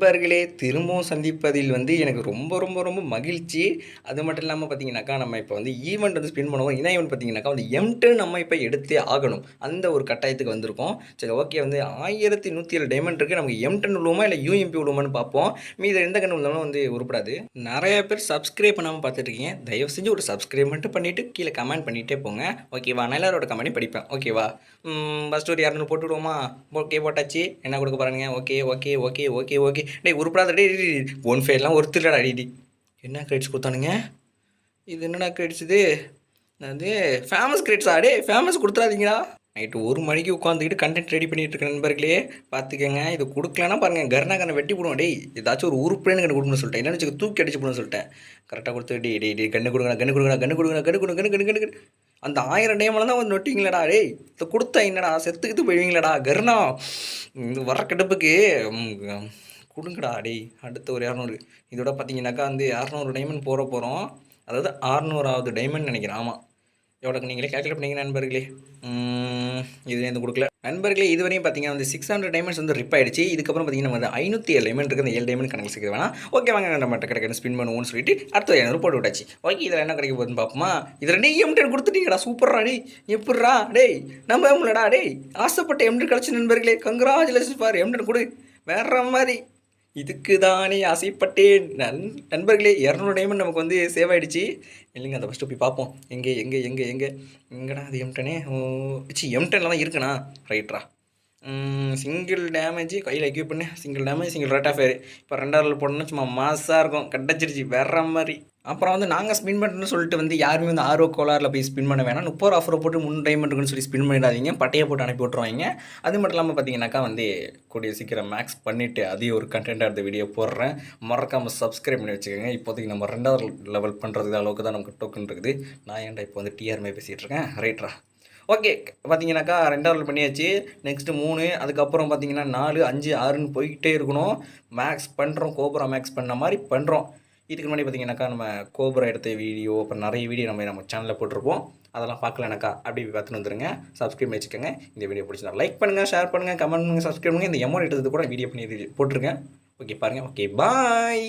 நண்பர்களே திரும்பவும் சந்திப்பதில் வந்து எனக்கு ரொம்ப ரொம்ப ரொம்ப மகிழ்ச்சி. அது மட்டும் இல்லாமல் பார்த்தீங்கன்னாக்கா நம்ம இப்போ வந்து ஈவெண்ட் வந்து ஸ்பின் பண்ணுவோம். என்ன ஈவெண்ட் பார்த்தீங்கன்னாக்கா வந்து எம்ட்டு நம்ம இப்போ எடுத்தே ஆகணும். அந்த ஒரு கட்டாயத்துக்கு வந்திருக்கோம். சரி ஓகே வந்து ஆயிரத்தி நூற்றி ஏழு டைமண்ட் இருக்குது நமக்கு எம்டன் விழுவோமா இல்லை யூஎம்பி விழுவோமான்னு பார்ப்போம் மீது எந்த கண்ணு விழுந்தாலும் வந்து உருப்படாது. நிறைய பேர் சப்ஸ்கிரைப் பண்ணாமல் பார்த்துட்டு இருக்கீங்க தயவு செஞ்சு ஒரு சப்ஸ்கிரைப் மட்டும் பண்ணிவிட்டு கீழே கமெண்ட் பண்ணிகிட்டே போங்க. ஓகேவா நான் எல்லாரோட கமெண்ட் படிப்பேன். ஓகேவா ஃபஸ்ட் ஒரு இரநூறு போட்டு விடுவோமா ஓகே போட்டாச்சு. என்ன கொடுக்க போகிறானுங்க okay okay okay okay okay டேய் உருப்படாத டே ஒன் ஃபைவ்லாம் ஒருத்தர் அடிடி என்ன கிரெடிட்ஸ் கொடுத்தானுங்க? இது என்னடா கிரெடிட்ஸ் இது? அது ஃபேமஸ் கிரெடிட்ஸா டே ஃபேமஸ் கொடுத்துறாதீங்களா நைட்டு ஒரு மணிக்கு உட்காந்துக்கிட்டு கண்டென்ட் ரெடி பண்ணிட்டு இருக்க நண்பர்களே பார்த்துக்கங்க. இது கொடுக்கலன்னா பாருங்கள் கர்ணாகனை வெட்டி போடுவோம் டேய் ஏதாச்சும் ஒரு உருப்படின்னு கண்ணு கொடுக்கணும்னு சொல்லிட்டேன். என்னன்னு வச்சுக்க தூக்கி அடிச்சு போடணும்னு சொல்லிட்டேன். கரெக்டாக கொடுத்து டே டே டே கண்ணு கொடுங்க கண்ணு கொடுங்க கண்ணு கொடுங்க கண்ணு கொடுங்க கண்ணு கண்ணு கண்ணு அந்த ஆயிரம் டைமில் தான் வந்து நொட்டிங்களடா டேய். இதை கொடுத்தா என்னடா செத்துக்கிட்டு போயிடுவீங்களடா கர்ணா. வர கடுப்புக்கு கொடுங்கடா டேய் அடுத்த ஒரு இரநூறு. இதோட பார்த்தீங்கன்னாக்கா வந்து இரநூறு டைமண்ட் போகிற போகிறோம் அதாவது அறநூறாவது டைமண்ட் நினைக்கிறேன். ஆமாம் எவ்வளோக்கு நீங்களே கேல்குலேட் பண்ணீங்க நண்பர்களே? ம், இருந்து கொடுக்கல. நண்பர்களே இதுவரையும் பார்த்தீங்கன்னா வந்து சிக்ஸ் ஹண்ட்ரட் டைமண்ட்ஸ் வந்து ரிப் ஆயிடுச்சு. இதுக்கப்புறம் பார்த்தீங்கன்னா வந்து ஐநூற்றி ஏழு டைமண்ட் இருக்குது அந்த ஏழு டைமண்ட் கணக்கு சேர்க்க வேணாம். ஓகே வாங்க நம்ம கிடைக்கிற ஸ்பின் பண்ணுவோம்னு சொல்லிட்டு அடுத்த ஐநூறு போட்டு விட்டாச்சு. ஓகே இதில் என்ன கிடைக்க போகுதுன்னு பார்ப்போமா? இதில் ரெண்டு எம்டன் கொடுத்துட்டீங்கடா சூப்பர்ரா டே எப்பட்றா டேய். நம்ம எம்லடா டேய். ஆசைப்பட்ட எம்டன் கிடச்சி நண்பர்களே. கங்க்ராச்சுலேஷன் பார் எம்டன் கொடு. வேற மாதிரி. இதுக்கு தானே ஆசைப்பட்டேன். நன் நண்பர்களே இரநூறு டைமண்ட் நமக்கு வந்து சேவ் ஆகிடுச்சி இல்லைங்க அதை ஃபஸ்ட்டு போய் பார்ப்போம். எங்கே எங்கே எங்கே எங்கே? எங்கடா அது எம்டனே ஓ சி எம்டனில் தான் இருக்குண்ணா. ரைட்ரா சிங்கிள் டேமேஜ் கையில் எக்யூப் பண்ணி. Single damage single rate off இப்போ ரெண்டாவது போடணும்னா சும்மா மாசாக இருக்கும். கட்டச்சிருச்சு வேற மாதிரி. அப்புறம் வந்து நாங்கள் ஸ்பின் பண்ணுறோம்னு சொல்லிட்டு வந்து யாருமே வந்து ஆர்வ கோளாரில் போய் ஸ்பின் பண்ண வேணாம். முப்பது ஆஃபர் போட்டு முன் டைமண்ட்டுக்குன்னு சொல்லி ஸ்பின் பண்ணிடாதீங்க. பட்டையை போட்டு அனுப்பி விட்ருவாங்க அது மட்டும் இல்லாமல் பார்த்தீங்கன்னாக்கா வந்து கூடிய சீக்கிரம் மேக்ஸ் பண்ணிவிட்டு அதையும் ஒரு கண்டென்ட்டாக எடுத்த வீடியோ போடுறேன். மறக்காமல் சப்ஸ்கிரைப் பண்ணி வச்சுக்கோங்க. இப்போதைக்கு நம்ம ரெண்டாவது லெவல் பண்ணுறதுக்கு அளவுக்கு தான் நமக்கு டோக்கன் இருக்குது. நான் ஏன்டா இப்போ வந்து டிஆர்மே பேசிகிட்டு இருக்கேன்? ரைட்ரா ஓகே பார்த்தீங்கன்னாக்கா ரெண்டாவது பண்ணியாச்சு. நெக்ஸ்ட்டு மூணு அதுக்கப்புறம் பார்த்தீங்கன்னா நாலு அஞ்சு ஆறுன்னு போய்கிட்டே இருக்கணும். மேக்ஸ் பண்ணுறோம் கோபுரா மேக்ஸ் பண்ண மாதிரி பண்ணுறோம் இதுக்கு முன்னாடி பார்த்தீங்கன்னாக்கா நம்ம கோபுரா எடுத்த வீடியோ அப்புறம் நிறைய வீடியோ நம்ம நம்ம சேனலில் போட்டிருப்போம். அதெல்லாம் பார்க்கலனாக்கா அப்படி பார்த்துட்டு வந்துருங்க. சப்ஸ்கிரைப் வச்சுக்கோங்க. இந்த வீடியோ பிடிச்சிருந்தா லைக் பண்ணுங்கள் ஷேர் பண்ணுங்கள் கமெண்ட் பண்ணுங்கள் சப்ஸ்கிரைப் பண்ணுங்கள் இந்த எமௌண்ட் எடுத்தது கூட வீடியோ பண்ணி போட்டிருக்கேன். ஓகே பாருங்கள் ஓகே பாய்